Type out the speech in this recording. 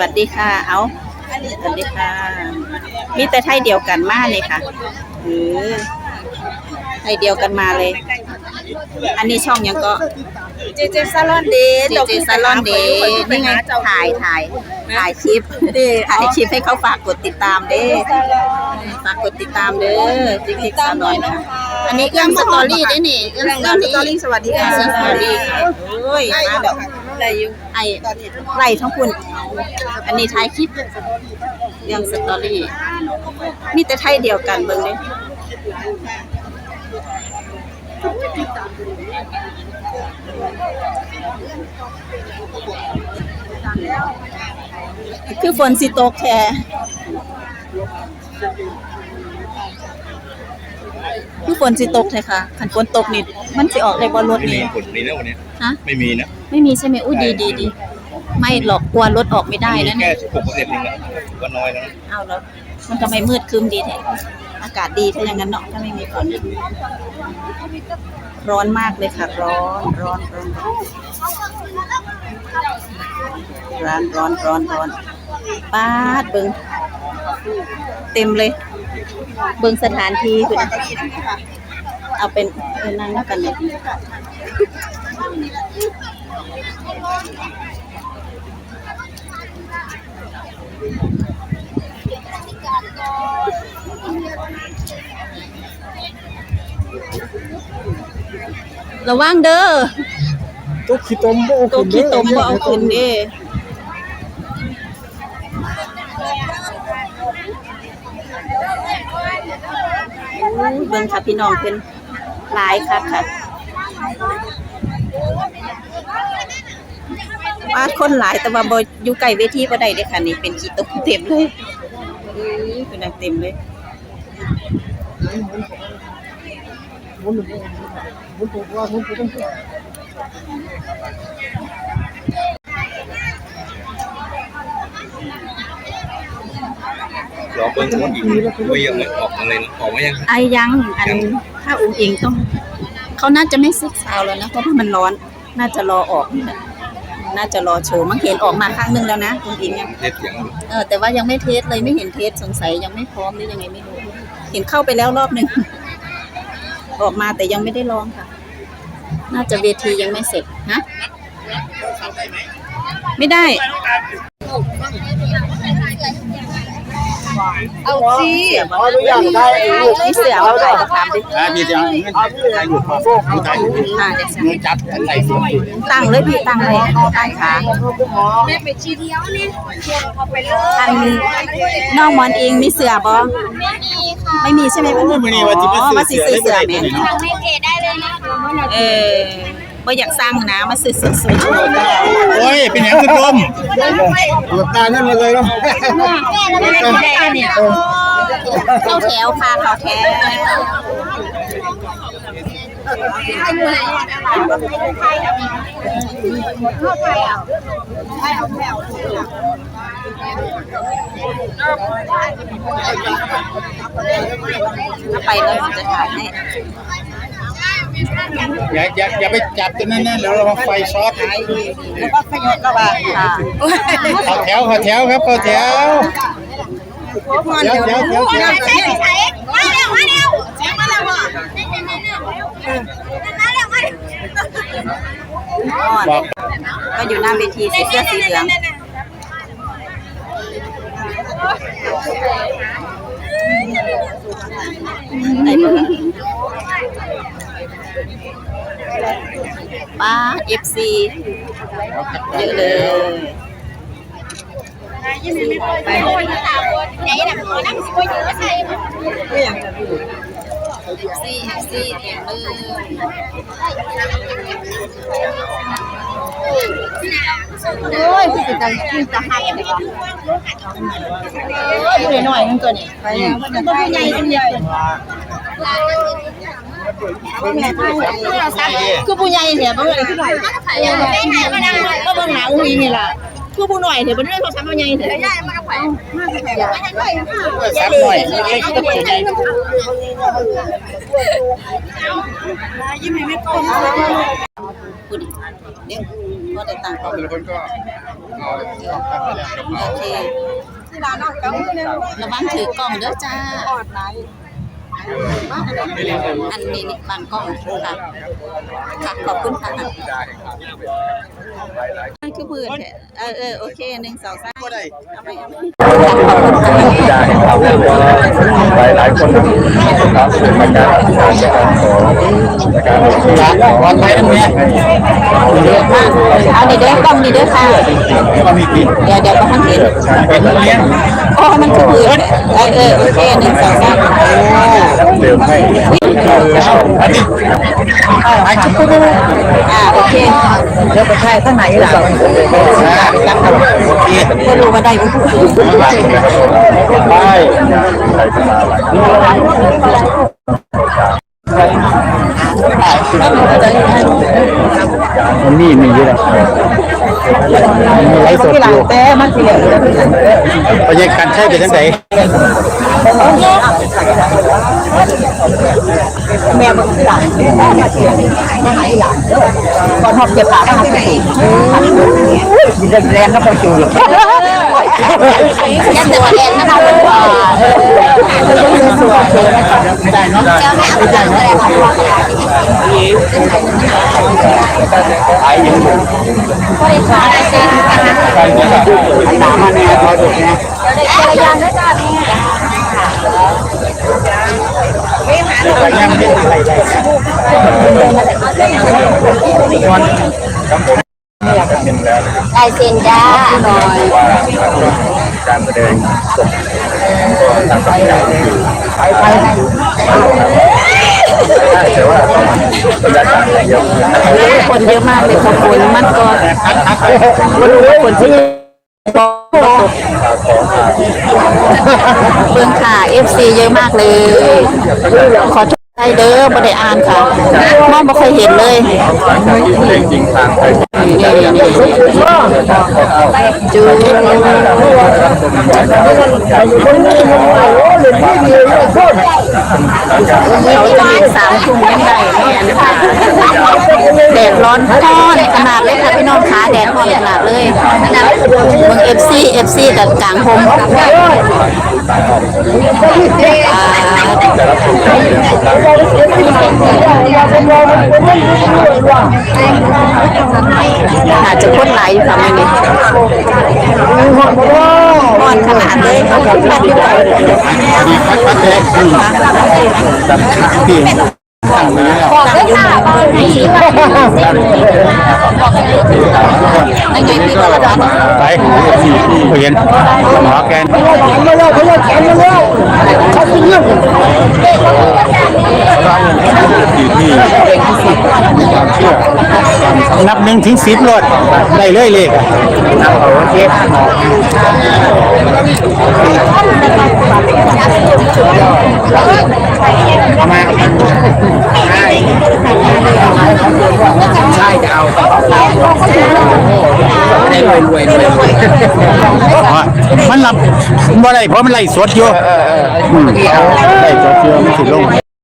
วัสดีค่ะ เอาสวัสดีค่ะ มีแต่ไทยเดียวกันมาเลยค่ะเออไทยเดียวกันมาเลย อันนี้ช่องยังก็เจเจซาลอนเดย์เจเจซาลอนเดย์นี่ไงถ่ายถ่ายถ่ายคลิปถ่ายคลิปให้เขาฝากกดติดตามเด้ฝากกดติดตามเด้อเจเจซาลอนค่ะอันนี้เอื้องสตอรี่ด้วยนี่เอื้องสตอรี่สตอรี่สวัสดีเอื้อค่ะงสตอรี่ค่ะโอ้ยมาแบบอะ ไรอยู่ไอ้ไล่ทั้งคุณ อันนี้ถ่ายคลิปเรื่องสตอรี่มีแต่ไทยเดียวกันเบิ่งเลยคือฝนสิตกแท้ คือฝนสิตกแท้ค่ะคันฝนตกนี่มันสิออกได้บ่รถไม่มีนี่ผลนี้แล้ววันนี้ฮะ ไม่มีนะ ไม่มีใช่ไหมอุ้ยดีดีดีไม่หรอกกลัวรถออกไม่ได้มีแล้วแค่เนี่ยสิบหกเปอร์เซ็นต์เองนะถือว่าน้อยแล้วนะเอาแล้วมันทำไมมืดครึ้มดีแท้อากาศดีถ้าอย่างนั้นเนาะถ้าไม่มีฝนร้อนมากเลยค่ะ ร้อนร้อนร้อนร้อนร้อนร้อนร้อนป้าดเบิง เต็มเลย เบิงสถานที่คือเอาเป็นเออนั่งกันเลยระวังเด้อตุ๊กขี้ตมบ่เอาตัวขึ้นขี้ตมบ่เอาขึ้นเด้อู้ เบิ่งค่ะพี่น้องเพิ่นหลายคักค่ะว่าคนหลายแต่ว่าบ่อยู่ใกล้เวทีบ่ได้เด้ค่ะนี่เป็นขี้ตมเต็มเลยอือเป็นอันเต็มเลยหมุนหมุนหมุนตัวว่าหมุนตัวต้อง รอเบิ้งคนอีกคุยยังไม่ออกมาเลยนะออกมายังไอยังอันถ้าอุ้งอิงต้องเขาน่าจะไม่ซิกซาวแล้วนะเพราะว่ามันร้อนน่าจะรอออกนี่แหละน่าจะรอโชว์มันเห็นออกมาครั้งหนึ่งแล้วนะอุ้งอิงอะเทปเสียงเออแต่ว่ายังไม่เทสเลยไม่เห็นเทสสงสัยยังไม่พร้อมหรือยังไงไม่รู้เห็นเข้าไปแล้วรอบหนึ่งออกมาแต่ยังไม่ได้ลองค่ะ น่าจะเวทียังไม่เสร็จฮะไม่ได้ เอาสิขออนุญาตได้ลูกนี่เสือเอาถ่ายมาถามดิอ่ามีเสียงเงินใครหลุดมาผู้ชายอยู่อ่าเดี๋ยวเสือเงินจัดอันไหนสวยตั้งเลยพี่ตั้งเลยตั้งขาแม่ไปชีเดียวนี่เชียร์เขาไปเลยอันน้องหมอนเองมีเสือบ่ไม่มีใช่ไหมโอ้ยมื้อนี้ว่าสิอ๋อมามาสิซื้อซื้อเสืเสืออได้แม่ตัวนี้เนาะให้เพจได้เลยนะคะเออ บ่อยากสร้างนะมาซื้อซื้อซื้อโอ้ยเป็นหยังคือลมหลับตานั่นมาเลยเนาะเข้าแถวค่ะเข้าแถวถ้าไปแล้วผมจะถ่ายให้ อย่าอย่าอย่าไปจับตัวนั้นนะแล้วเราไฟช็อตแล้วก็ขยดระบาค่ะเข้าแถวเข้าแถวครับเข้าแถวเดี๋ยวเดี๋ยวเดี๋ยวเดี๋ยวมาเร็วมาเร็วเสียงมาเร็วอะมาเร็วมาเร็วบอกก็อยู่หน้าเวทีใส่เสื้อสีเหลืองไหนบ้ ป้าเอฟซีเยอะเลยไปไหนน่ะนั่งสิบอยู่ใช่เอฟซีเอฟซีเต็มเลยโอ้ยคือจะคือจะให้อะไรบ้างตัวหน่อยนึงตัวนี้ตัวใหญ่ตัวใหญ่ คือผู้ใหญ่เนี่ยบ่เลยคือหน่อยได้ไหนมาดังเลยก็เบิ่งหน้าอุ้งอิงนี่ล่ะคือผู้หน่อยเดี๋ยบ่ได้โทรศัพท์ผู้ใหญ่เถอะใหญ่มาแขวนมากแขวนสักหน่อยเล็กก็ตัวใหญ่พูดดิเดี๋ยก็ได้ตังค์ทุกคนก็เอาโอเคระวังถือกล้องเด้อจ้าอัน นี้นี่บางกล้องค่ะค่ะขอบคุณค่ะนั่นคือพื้นเออเออโอเคหนึ่งสองสามเอาไปเอาได้ครับหลายหลายคนนะครับในการทำงานในการของ วันไปตรงนี้เอาดีเด้อกล้องดีเด้อค่ะก็มีกินเดี๋ยวเดี๋ยวก็ทันเห็นเป็นโรงเรียนโอ้มันคือพื้นเออเออโอเคหนึ่งสองสามเดิมให้อันนี้อ้ชุดปุ๊บอ่าโอเคเดี๋ยวไปใช้ข้างไหนล่ะก็รู้ว่าได้ก็คือไป มันมีมีเยอะมีไลฟ์สดอยู่แต่มันสิเหลือบรรยกาศใช่เป็นยังไงแม่มึงสิหลานแม่มาเสียมาหายหลานก่อนหอบเจ็บขาทำไปยินแรงก็ไปจู ยันตัวแอนนะคะเป็นว่าได้เนาะเจ้าแม่เอาใจเลยค่ะตามมาเนี่ยตัวจุดเนี่ยยานด้วยจ้าแม่แต่ยังไม่ได้ ลายเซ็นจ้าว่าการแสดงสดก็ทางสายงานคือไปไปแต่ว่าบรรยากาศเยอะคนเยอะมากเลยขอบคุณมันก็ไม่รู้ว่าคนที่เบื้องค่ะ FC เยอะมากเลย ขอโทษ ใจเด้อบ่ได้อ่านค่ะมองบ่เคยเห็นเลยเพลงจริงทางไทยนี่นี่นี่จูเขาจะมีสามทุ่มยังไงเนี่ยนะคะแดดร้อนร้อนขนาดเลยค่ะพี่น้องขาแดดร้อนขนาดเลยเมืองเอฟซีเอฟซีกับกลางพม อ่าอาจจะคนหลายอยู่ค่ะไม่มีร้อนขนาดเลยเขาขนาดที่ไหนมีพัดพัดแด งพี่งมือแล้วบอกด้วยค่ะบอกให้ชี้มานั่นไงพี่ก็ระดับไปสี่เห็นหมอแกนมาแล้วเขาแขนมาแล้วเขาสิเรื่องสี่ที่ความเชื่อนับหนึ่งถึงสิบรถได้เลยเลขโอเค มาใช่จะเอาได้รวยรวยรวยมันรับบ่ได้เพราะมันไล่สดอยู่ไล่สดอยู่มันสิลง